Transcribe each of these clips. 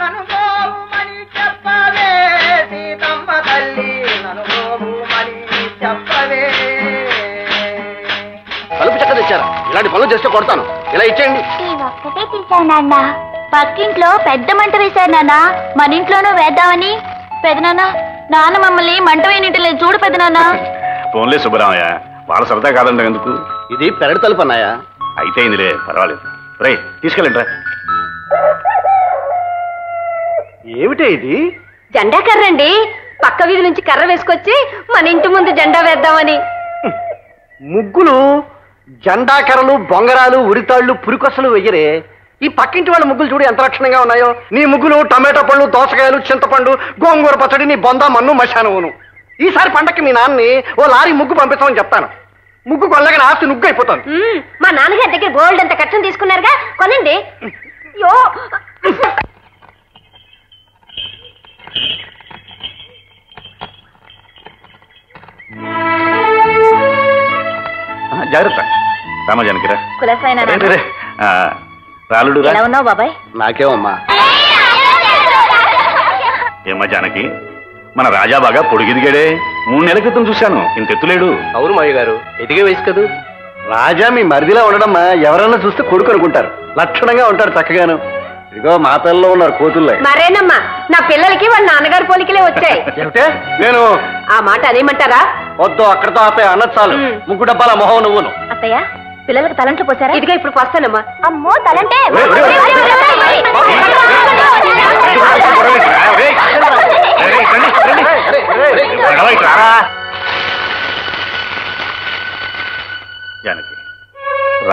నన్ను గోవుమని చెప్పవే సీతమ్మ తల్లి చెప్పవే. చెక్క తెచ్చారా? ఇలాంటి పనులు చేస్తే కొడతాను. ఇలా ఇచ్చేయండి. ఒక్కటే నాన్న. పక్కింట్లో పెద్ద మంట వేశారు నాన్న. మన ఇంట్లోనూ వేద్దామని. పెదనాన్న నాన్న మమ్మల్ని మంట వేయనింటలేదు. చూడు పెదనాన్న ఫోన్లే సుబ్బరామయ్య. వాళ్ళ సరదా కాదండి ఎందుకు? ఇది పెరడు తలుపు అన్నాయా అయితే ఇందులే పర్వాలేదు. రే తీసుకెళ్ళండి రా. ఏమిటే ఇది? జెండా కర్ర అండి పక్క వీధి నుంచి కర్ర వేసుకొచ్చి మన ఇంటి ముందు జెండా వేద్దామని. ముగ్గులు జెండాకరలు బొంగరాలు ఉరితాళ్ళు పురికొసలు వెయ్యరే. ఈ పక్కింటి వాళ్ళ ముగ్గులు చూడు ఎంత లక్షణంగా ఉన్నాయో. నీ ముగ్గులు టమాటో పళ్ళు దోసకాయలు చింతపండు గోంగూర పచ్చడి నీ బొంద మన్ను మశానువును. ఈసారి పండక్కి మీ నాన్నని ఓ లారీ ముగ్గు పంపిస్తామని చెప్తాను. ముగ్గు కొల్లగా ఆస్తి నుగ్గు అయిపోతాను మా నాన్నగారి దగ్గర గోల్డ్ అంత కట్టం తీసుకున్నారుగా కొనండి. జాగ్రత్త. రామజానికి రాలుడు ఉన్నావు బాబాయ్? నాకేమమ్మా? ఏమ్మా జానకి? మన రాజా బాగా పొడిగిదిగాడే. మూడు నెలల క్రితం చూశాను. ఇంత ఎత్తులేడు. అవును మాయ గారు. ఎదిగే వయసు కదూ? రాజా మీ మరిదిలా ఉండడమ్మా. ఎవరన్నా చూస్తే కొడుకు అనుకుంటారు. లక్షణంగా ఉంటారు చక్కగాను. ఇదిగో మా పిల్లల్లో ఉన్నారు కోతుల్లో మరేనమ్మా నా పిల్లలకి వాళ్ళ నాన్నగారి పోలికలే వచ్చాయి ఏమిటే నేను ఆ మాట అనేమంటారా వద్దు అక్కడతో ఆపే అన్నది చాలు. ముగ్గు డబ్బాల మొహం నువ్వును అత్తయ్య పిల్లలకు తలంట్లు పోసారా ఇదిగో ఇప్పుడు వస్తానమ్మా అమ్మో తలంటే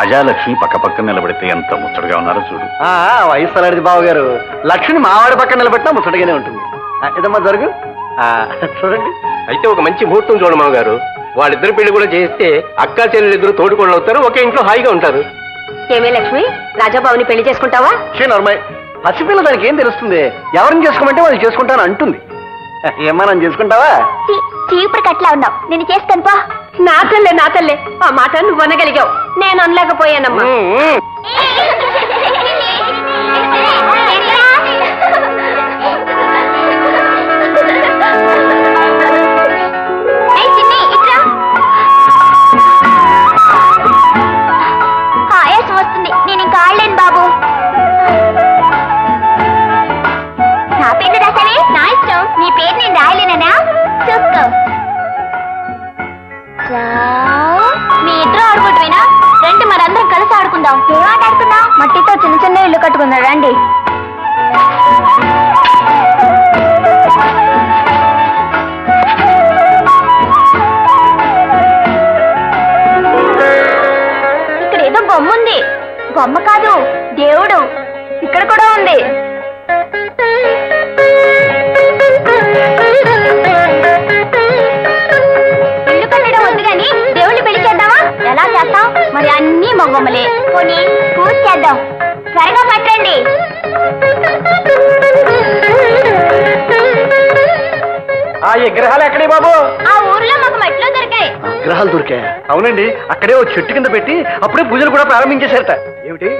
రాజా లక్ష్మి పక్క పక్కన నిలబడితే ఎంత ముచ్చటగా ఉన్నారో చూడు. ఆ, వయసు అలాంటిది బావ గారు లక్ష్మిని మావాడి పక్కన నిలబెట్టినా ముచ్చటగానే ఉంటుంది. ఇదమ్మా జరుగు. ఆ, చూడండి. అయితే ఒక మంచి ముహూర్తం చూడమావ గారు వాళ్ళిద్దరు పెళ్ళి కూడా చేస్తే అక్కా చెల్లెలు ఇద్దరు తోడుకోళ్ళు అవుతారు ఒకే ఇంట్లో హాయిగా ఉంటారు. ఏమే లక్ష్మి? రాజాబాబుని పెళ్ళి చేసుకుంటావా? నర్మయ్ పసిపిల్ల దానికి ఏం తెలుస్తుంది? ఎవరిని చేసుకోమంటే వాళ్ళు చేసుకుంటాను అంటుంది. ఏమ్మా నన్ను చేసుకుంటావా? చీపురు కట్లా ఉన్నావు. నేను చేస్తాను పా. నా తల్లే నా తల్లే. ఆ మాట నువ్వు అనగలిగావు. నేను అనలేకపోయానమ్మా. ఆయాసం వస్తుంది. నేను ఇంకా ఆడలేను బాబు. నా పేరు రాసావే? నా ఇష్టం. నీ పేరు నేను రాయలేనా చూసుకో ఆడుకుందాం ఏం ఆట ఆడుకుందాం మట్టితో చిన్న చిన్న ఇల్లు కట్టుకుందాం రండి. ఇక్కడ ఏదో బొమ్మ ఉంది బొమ్మ కాదు దేవుడు. ఇక్కడ కూడా ఉంది. మొగ్గమ్మలే పోనీ పూజ చేద్దాం త్వరగా పట్టండి. ఆ విగ్రహాలు ఎక్కడే బాబు? ఆ ఊర్లో మాకు మట్లో దొరికాయి. విగ్రహాలు దొరికాయి? అవునండి అక్కడే ఓ చెట్టు కింద పెట్టి అప్పుడే పూజలు కూడా ప్రారంభించేశారట. ఏమిటి?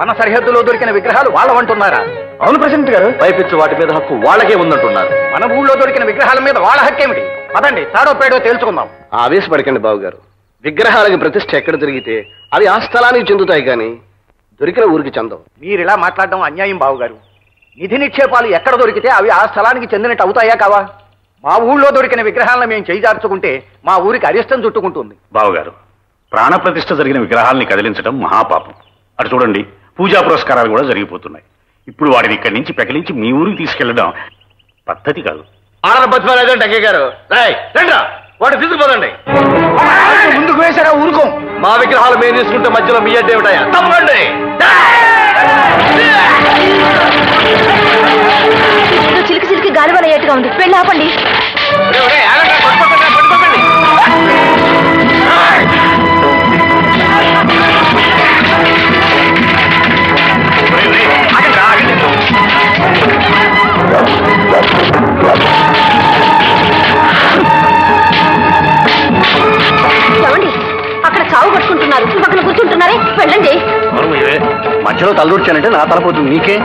మన సరిహద్దులో దొరికిన విగ్రహాలు వాళ్ళవంటున్నారా? అవును ప్రెసిడెంట్ గారు. పైపిచ్చు వాటి మీద హక్కు వాళ్ళకే ఉందంటున్నారు. మన ఊళ్ళో దొరికిన విగ్రహాల మీద వాళ్ళ హక్కు ఏమిటి పదండి తాడో పేడో తేల్చుకుందాం. ఆవేశపడకండి బాబు గారు విగ్రహాలకి ప్రతిష్ఠ ఎక్కడ జరిగితే అవి ఆ స్థలానికి చెందుతాయి కానీ దొరికిన ఊరికి చెందవు. మీరు ఇలా మాట్లాడడం అన్యాయం బాబు గారు నిధి నిక్షేపాలు ఎక్కడ దొరికితే అవి ఆ స్థలానికి చెందినట్టు అవుతాయా కావా? మా ఊళ్ళో దొరికిన విగ్రహాలను మేము చేజార్చుకుంటే మా ఊరికి అరిష్టం చుట్టుకుంటుంది. బావగారు ప్రాణప్రతిష్ఠ జరిగిన విగ్రహాల్ని కదిలించడం మహాపాపం. అటు చూడండి పూజా పురస్కారాలు కూడా జరిగిపోతున్నాయి. ఇప్పుడు వాటిని ఇక్కడి నుంచి పెకిలించి మీ ఊరికి తీసుకెళ్ళడం పద్ధతి కాదు. ఆడల బతిమాలేదంటే అక్కయ్య గారు. రాయ్ రండి వాడు తీసుకుపోదండి. ముందుకు వేసారా ఊరుకో. మా విగ్రహాలు మేము తీసుకుంటే మధ్యలో మీ అడ్డే ఉంటాయా? తప్పండి చిలికి చిలికి గాలి వలయ్యేట్టుగా ఉంది. వెళ్ళి ఆపండి. వెళ్ళండి. మధ్యలో తలదూర్చానంటే నా తలపోతుంది నీకే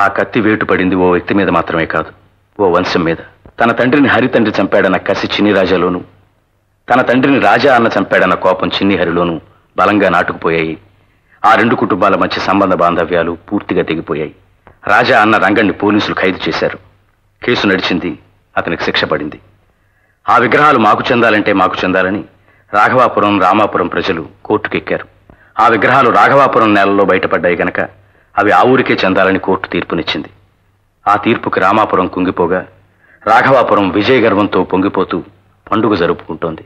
ఆ కత్తి వేటు పడింది ఓ వ్యక్తి మీద మాత్రమే కాదు ఓ వంశం మీద. తన తండ్రిని హరితండ్రి చంపాడన్న కసి చిన్ని రాజాలోను తన తండ్రిని రాజా అన్న చంపాడన్న కోపం చిన్నిహరిలోనూ బలంగా నాటుకుపోయాయి. ఆ రెండు కుటుంబాల మధ్య సంబంధ బాంధవ్యాలు పూర్తిగా తెగిపోయాయి. రాజా అన్న రంగణ్ణి పోలీసులు ఖైదు చేశారు. కేసు నడిచింది అతనికి శిక్ష పడింది. ఆ విగ్రహాలు మాకు చెందాలంటే మాకు చెందాలని రాఘవాపురం రామాపురం ప్రజలు కోర్టుకెక్కారు. ఆ విగ్రహాలు రాఘవాపురం నేలలో బయటపడ్డాయి గనక అవి ఆ ఊరికే చెందాలని కోర్టు తీర్పునిచ్చింది. ఆ తీర్పుకి రామాపురం కుంగిపోగా రాఘవాపురం విజయ గర్వంతో పొంగిపోతూ పండుగ జరుపుకుంటోంది.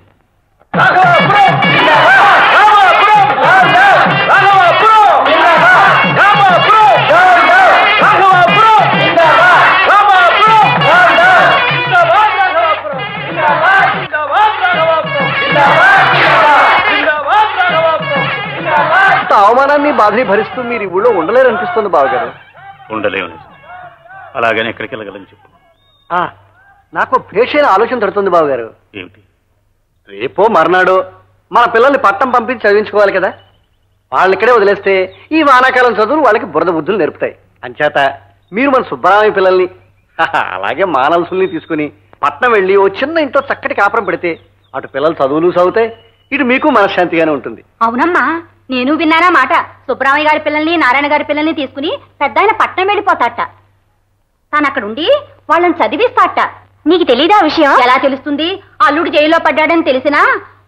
అవమానాన్ని బాధని భరిస్తూ మీరు ఈ ఊళ్ళో ఉండలేరు అనిపిస్తుంది బావగారు ఉండలేము. అలాగని ఎక్కడికి వెళ్ళగలని చెప్పు. ఆ, నాకు భేషైన ఆలోచన తడుతుంది బావగారు. ఏమిటి? రేపో మర్నాడో మన పిల్లల్ని పట్టం పంపించి చదివించుకోవాలి కదా? వాళ్ళని ఇక్కడే వదిలేస్తే ఈ వానాకాలం చదువులు వాళ్ళకి బురద బుద్ధులు నేర్పుతాయి. అంచేత మీరు మన సుబ్బరామయ్య పిల్లల్ని అలాగే మానవసుల్ని తీసుకుని పట్నం వెళ్ళి ఓ చిన్న ఇంట్లో చక్కటి కాపురం పెడితే అటు పిల్లలు చదువులు చదువుతాయి ఇటు మీకు మనశ్శాంతిగానే ఉంటుంది. అవునమ్మా నేను విన్నానా మాట? సుబ్బరామయ్య గారి పిల్లల్ని నారాయణ గారి పిల్లల్ని తీసుకుని పెద్ద ఆయన పట్నం వెళ్ళిపోతాట. తాను అక్కడ ఉండి వాళ్ళని చదివిస్తాట. నీకు తెలీదా విషయం? ఎలా తెలుస్తుంది? అల్లుడు జైల్లో పడ్డాడని తెలిసినా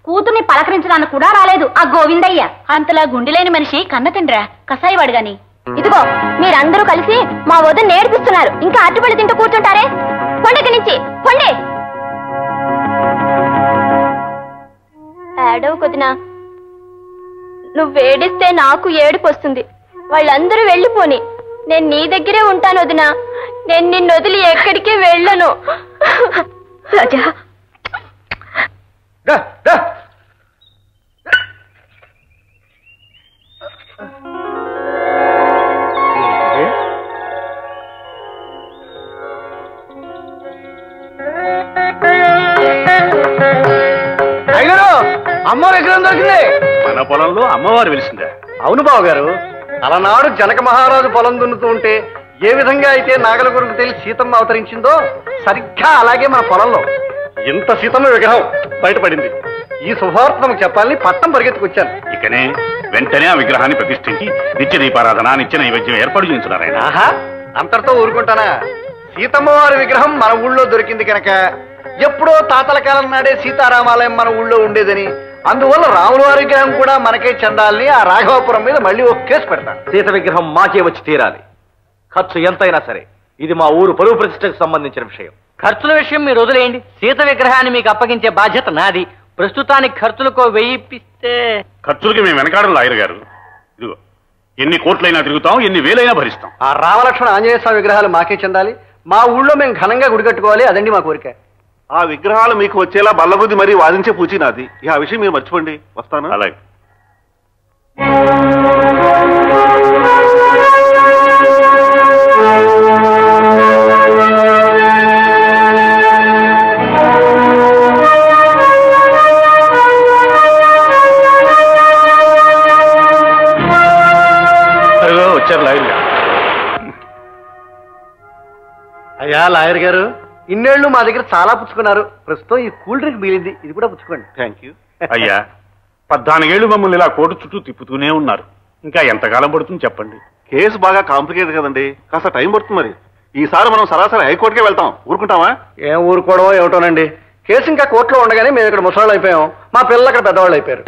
కూతుర్ని పలకరించడానికి కూడా రాలేదు ఆ గోవిందయ్య. అంతలా గుండెలేని మనిషి కన్న తండ్రా కసాయివాడు గాని. ఇదిగో మీరందరూ కలిసి మా వద్ద నేర్పిస్తున్నారు. ఇంకా అట్టుబడి తింటూ కూర్చుంటారే? కొండకి నుంచి కొండే! ఏడవ కొద్దినా నువ్వు ఏడిస్తే నాకు ఏడుపు వస్తుంది. వాళ్ళందరూ వెళ్ళిపోని. నేను నీ దగ్గరే ఉంటాను వదినా. నేను నిన్ను వదిలి ఎక్కడికి వెళ్ళను. రాజా దా, దా. ఏంటిది? అయ్యగారు అమ్మ విగ్రహం దొరికింది మన పొలంలో అమ్మవారు వెలిసిందా అవును బావగారు అలనాడు జనక మహారాజు పొలం దున్నుతూ ఉంటే ఏ విధంగా అయితే నాగల గురుకు తెలిసి సీతమ్మ అవతరించిందో సరిగ్గా అలాగే మన పొలంలో. ఇంత సీతమ్మ విగ్రహం బయటపడింది. ఈ శుభవార్త చెప్పాలని పట్టం పరిగెత్తుకొచ్చాను. ఇకనే వెంటనే ఆ విగ్రహాన్ని ప్రతిష్ఠించి నిత్య దీపారాధన నిత్య నైవేద్యం ఏర్పాటు చేయించున్నారు ఆయన ఆహా అంతటితో ఊరుకుంటానా? సీతమ్మ వారి విగ్రహం మన ఊళ్ళో దొరికింది కనుక ఎప్పుడో తాతల కాలం నాడే సీతారామాలయం మన ఊళ్ళో ఉండేదని. అందువల్ల రాముల వారి విగ్రహం కూడా మనకే చెందాలని ఆ రాఘవాపురం మీద మళ్ళీ ఒక కేసు పెడతాను. సీత విగ్రహం మాకే వచ్చి తీరాలి. ఖర్చు ఎంతైనా సరే. ఇది మా ఊరు పరువు ప్రతిష్టకు సంబంధించిన విషయం. ఖర్చుల విషయం మీరు వదిలేయండి. సీత విగ్రహాన్ని మీకు అప్పగించే బాధ్యత నాది. ప్రస్తుతానికి ఖర్చులకో వెయ్యిపిస్తే ఖర్చులకి మేము వెనకాడం లాయర్ గారు. ఇదిగో ఎన్ని కోట్లైనా తిరుగుతాం ఎన్ని వేలైనా భరిస్తాం. ఆ రామలక్ష్మణ ఆంజనేయ స్వామి విగ్రహాలు మాకే చెందాలి. మా ఊళ్ళో మేము ఘనంగా గుడి కట్టుకోవాలి అదండి మా కోరిక. ఆ విగ్రహాలు మీకు వచ్చేలా బల్లబుద్ధి మరీ వాదించే పూచి నాది. ఇక ఆ విషయం మీరు మర్చిపోండి. వస్తాను. అలాగే. వచ్చారు లాయర్ గారు. అయ్యా లాయర్ గారు ఇన్నేళ్ళు మా దగ్గర చాలా పుచ్చుకున్నారు. ప్రస్తుతం ఈ కూల్ డ్రింక్ మిగిలింది. ఇది కూడా పుచ్చుకోండి. థ్యాంక్ యూ అయ్యా పద్నాలుగేళ్ళు మమ్మల్ని ఇలా కోర్టు చుట్టూ తిప్పుతూనే ఉన్నారు. ఇంకా ఎంతకాలం పడుతుంది చెప్పండి? కేసు బాగా కాంప్లికేటెడ్ కదండి. కాస్త టైం పడుతుంది మరి. ఈసారి మనం సరాసరి హైకోర్టుకే వెళ్తాం. ఊరుకుంటామా? ఏం ఊరుకోవడమో ఏమిటోనండి. కేసు ఇంకా కోర్టులో ఉండగానే మేము ఇక్కడ ముసలాళ్ళు అయిపోయాం. మా పిల్లలు అక్కడ పెద్దవాళ్ళు అయిపోయారు.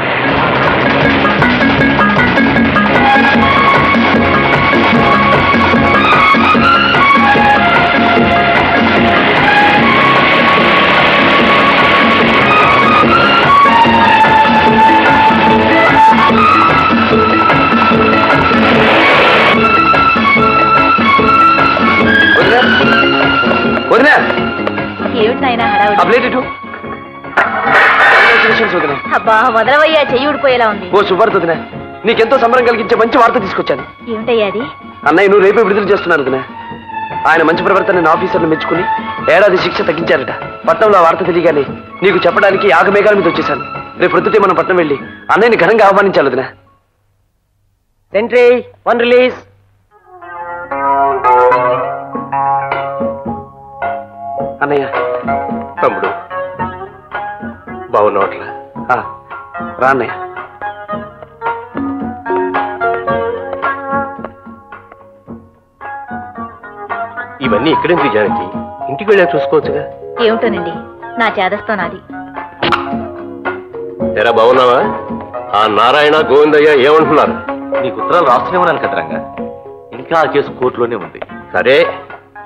అబ్బా మొదలవయ్యా చెయ్యి ఊడిపోయేలా ఉంది. ఓ నీకెంతో సంబరం కలిగించే మంచి వార్త తీసుకొచ్చాను. ఏమిటయ్యా అది? అన్నయ్య నువ్వు రేపే విడుదల చేస్తున్నారు వదినా ఆయన మంచి ప్రవర్తన ఆఫీసర్లు మెచ్చుకుని ఏడాది శిక్ష తగ్గించారట. పట్నంలో ఆ వార్త తెలియగానే నీకు చెప్పడానికి ఆగమేఘాల మీద వచ్చేసాను రేపు ప్రొద్దుటే మనం పట్నం వెళ్ళి అన్నయ్యని ఘనంగా ఆహ్వానించాలి వదినా సెంట్రీ వన్ రిలీజ్ అన్నయ్య. తమ్ముడు బాగున్నట్లా ఆ, రా అన్నయ్య ఇవన్నీ ఇక్కడేంటి జానకి? ఇంటికి వెళ్ళా చూసుకోవచ్చుగా? ఏమిటోనండి? నా చేదస్తో నాది. ఎరా బాగున్నావా ఆ నారాయణ గోవిందయ్య ఏమంటున్నారు? నీకు ఉత్తరాలు రాస్తూనే ఉన్నాను కదరంగా. ఇంకా ఆ కేసు కోర్టులోనే ఉంది. సరే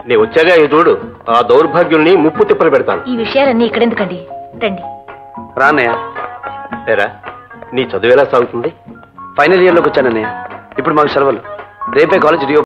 నీ వచ్చాగా ఈ చూడు. ఆ దౌర్భాగ్యుల్ని ముప్పు తిప్పలు పెడతాను. ఈ విషయాలన్నీ ఇక్కడెందుకండి? రండి. రానయ్య. నీ చదువు ఎలా సాగుతుంది ఫైనల్ ఇయర్లోకి వచ్చానన్నయ్య. ఇప్పుడు మాకు సెలవులు. రేపే కాలేజ్ రియో